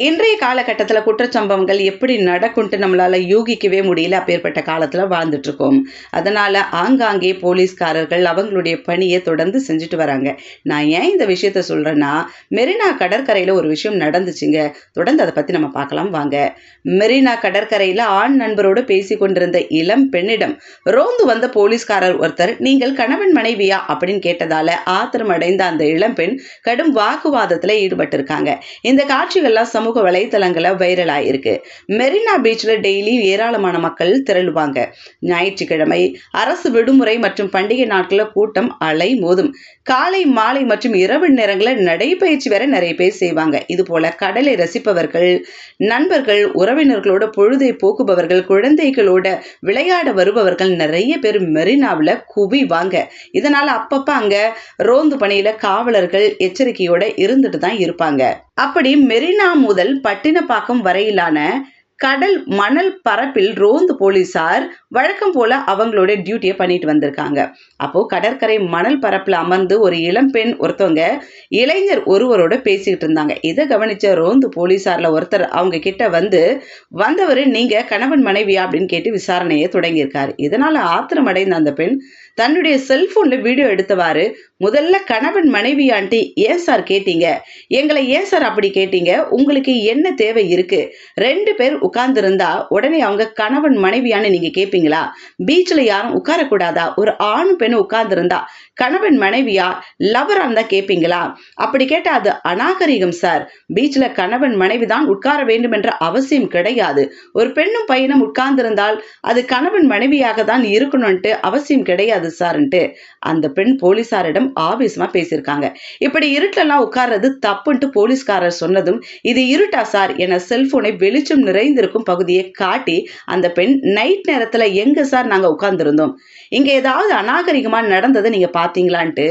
இன்றைய காலகட்டத்தில் குற்றச்சம்பவங்கள் எப்படி நடக்கும்ட்டு நம்மளால யூகிக்கவே முடியல. அப்பேற்பட்ட காலத்தில் வாழ்ந்துட்டு இருக்கோம் அதனால ஆங்காங்கே போலீஸ்காரர்கள் அவங்களுடைய பணியை தொடர்ந்து செஞ்சுட்டு வராங்க. நான் ஏன் இந்த விஷயத்த சொல்றேன்னா மெரினா கடற்கரையில் ஒரு விஷயம் நடந்துச்சுங்க. தொடர்ந்து அதை பத்தி நம்ம பார்க்கலாம் வாங்க. மெரினா கடற்கரையில் ஆண் நண்பரோடு பேசி கொண்டிருந்த இளம் பெண்ணிடம் ரோந்து வந்த போலீஸ்காரர் ஒருத்தர் நீங்கள் கணவன் மனைவியா? அப்படின்னு கேட்டதால ஆத்திரம் அடைந்த அந்த இளம்பெண் கடும் வாக்குவாதத்தில் ஈடுபட்டிருக்காங்க. இந்த காட்சிகள்லாம் சமூக வலைத்தளங்கள வைரல் ஆயிருக்கு. மெரினா பீச்சில் டெய்லி ஏராளமான மக்கள் திரளுவாங்க. ஞாயிற்றுக்கிழமை அரசு விடுமுறை மற்றும் பண்டிகை நாட்களில் கூட்டம் அலை மோதும் காலை மாலை மற்றும் இரவு நேரங்களில் நடைபயிற்சி வேற நிறைய பேர் செய்வாங்க. இது போல கடலை ரசிப்பவர்கள் நண்பர்கள் உறவினர்களோட பொழுதை போக்குபவர்கள் குழந்தைகளோட விளையாட வருபவர்கள் நிறைய பேர் மெரினாவில் குவிவாங்க இதனால அப்பப்ப அங்க ரோந்து பணியில காவலர்கள் எச்சரிக்கையோட இருந்துட்டு தான் இருப்பாங்க. அப்படி மெரினா முதல் முதல் பட்டினப்பாக்கம் வரையிலான கடல் மணல் பரப்பில் ரோந்து போலீசார் வழக்கம் போல அவங்களோட டியூட்டியை பண்ணிட்டு வந்திருக்காங்க. அப்போ கடற்கரை மணல் பரப்பில் அமர்ந்து ஒரு இளம்பெண் ஒருத்தவங்க இளைஞர் ஒருவரோட பேசிக்கிட்டு இருந்தாங்க. இதை கவனிச்ச ரோந்து போலீசார்ல ஒருத்தர் அவங்க கிட்ட வந்து வந்தவர் நீங்க கணவன் மனைவியா? அப்படின்னு கேட்டு விசாரணையை தொடங்கியிருக்காரு. இதனால ஆத்திரமடைந்த அந்த பெண் தன்னுடைய செல்போன்ல வீடியோ எடுத்தவாறு முதல்ல கணவன் மனைவியான்ட்டு ஏன் சார் கேட்டீங்க? எங்களை ஏன் சார் அப்படி கேட்டீங்க? உங்களுக்கு என்ன தேவை இருக்கு? ரெண்டு பேர் உட்கார்ந்துருந்தா உடனே அவங்க கணவன் மனைவியான்னு நீங்க கேட்பீங்களா பீச்சில் யாரும் உட்காரக்கூடாதா? ஒரு ஆண் பெண் உட்கார்ந்துருந்தா கணவன் மனைவியா? லவரா இருந்தா கேட்பீங்களா அப்படி கேட்டா அது அநாகரிகம் சார். பீச்சில் கணவன் மனைவி தான் உட்கார வேண்டும் என்ற அவசியம் கிடையாது. ஒரு பெண்ணும் பையனும் உட்கார்ந்திருந்தால் அது கணவன் மனைவியாக தான் இருக்கணும்ன்ட்டு அவசியம் கிடையாது சார்ன்ட்டு அந்த பெண் போலீஸாரிடம் ஆவேசமாக பேசியிருக்காங்க. இப்படி இருட்டெல்லாம் உட்கார்றது தப்புன்ட்டு போலீஸ்காரர் சொன்னதும் இது இருட்டா சார்? என செல்போனை வெளிச்சம் நிறைந்திருக்கும் பகுதியை காட்டி அந்த பெண் நைட் நேரத்தில் எங்கே சார் நாங்கள் உட்கார்ந்துருந்தோம்? இங்கே ஏதாவது அநாகரிகமாக நடந்ததை நீங்கள் பார்த்தீங்களான்ட்டு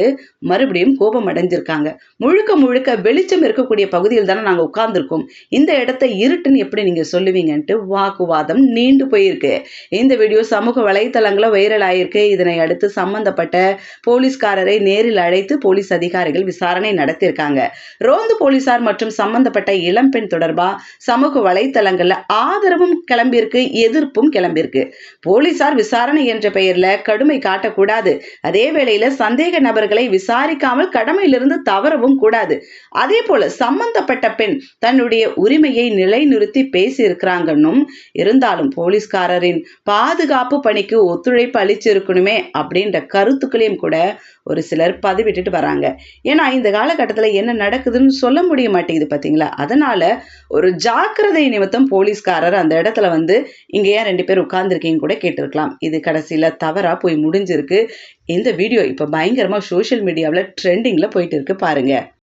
மறுபடியும் கோபம் அடைஞ்சிருக்காங்க. முழுக்க முழுக்க வெளிச்சம் இருக்கக்கூடிய பகுதியில் தானே நாங்கள் உட்கார்ந்துருக்கோம். இந்த இடத்த இருட்டுன்னு எப்படி நீங்கள் சொல்லுவீங்கன்ட்டு வாக்குவாதம் நீண்டு போயிருக்கு. இந்த வீடியோ சமூக வலைத்தளங்களில் வைரல் ஆயிருக்கு. இதனை அடுத்து சம்பந்தப்பட்ட போலீஸ்காரரை நேரில் அழைத்து போலீஸ் அதிகாரிகள் விசாரணை நடத்தியிருக்காங்க. ரோந்து போலீசார் மற்றும் சம்பந்தப்பட்ட இளம்பெண் தொடர்பா சமூக வலைத்தளங்கள்ல ஆதரவும் கிளம்பியிருக்கு எதிர்ப்பும் கிளம்பியிருக்கு. போலீசார் விசாரணை என்ற பெயர்ல கடுமை காட்டக்கூடாது. அதே வேளையில சந்தேக நபர்களை விசாரிக்காமல் கடமையிலிருந்து தவறவும் கூடாது. அதே போல சம்பந்தப்பட்ட பெண் தன்னுடைய உரிமையை நிலைநிறுத்தி பேசியிருக்கிறாங்கன்னும் இருந்தாலும் போலீஸ்காரரின் பாதுகாப்பு பணிக்கு ஒத்துழைப்பு அளிச்சிருக்கணுமே அப்படின்ற கருத்துக்களையும் கூட ஒரு சிலர் பதிவிட்டுட்டு வராங்க. ஏன்னா இந்த காலகட்டத்தில் என்ன நடக்குதுன்னு சொல்ல முடிய மாட்டேங்குது பார்த்தீங்களா அதனால ஒரு ஜாக்கிரதை நிமித்தம் போலீஸ்காரர் அந்த இடத்துல வந்து இங்கே ஏன் ரெண்டு பேர் உட்கார்ந்துருக்கீங்க கூட கேட்டிருக்கலாம். இது கடைசியில் தவறாக போய் முடிஞ்சிருக்கு. இந்த வீடியோ இப்போ பயங்கரமாக சோஷியல் மீடியாவில் ட்ரெண்டிங்கில் போயிட்டு இருக்கு பாருங்கள்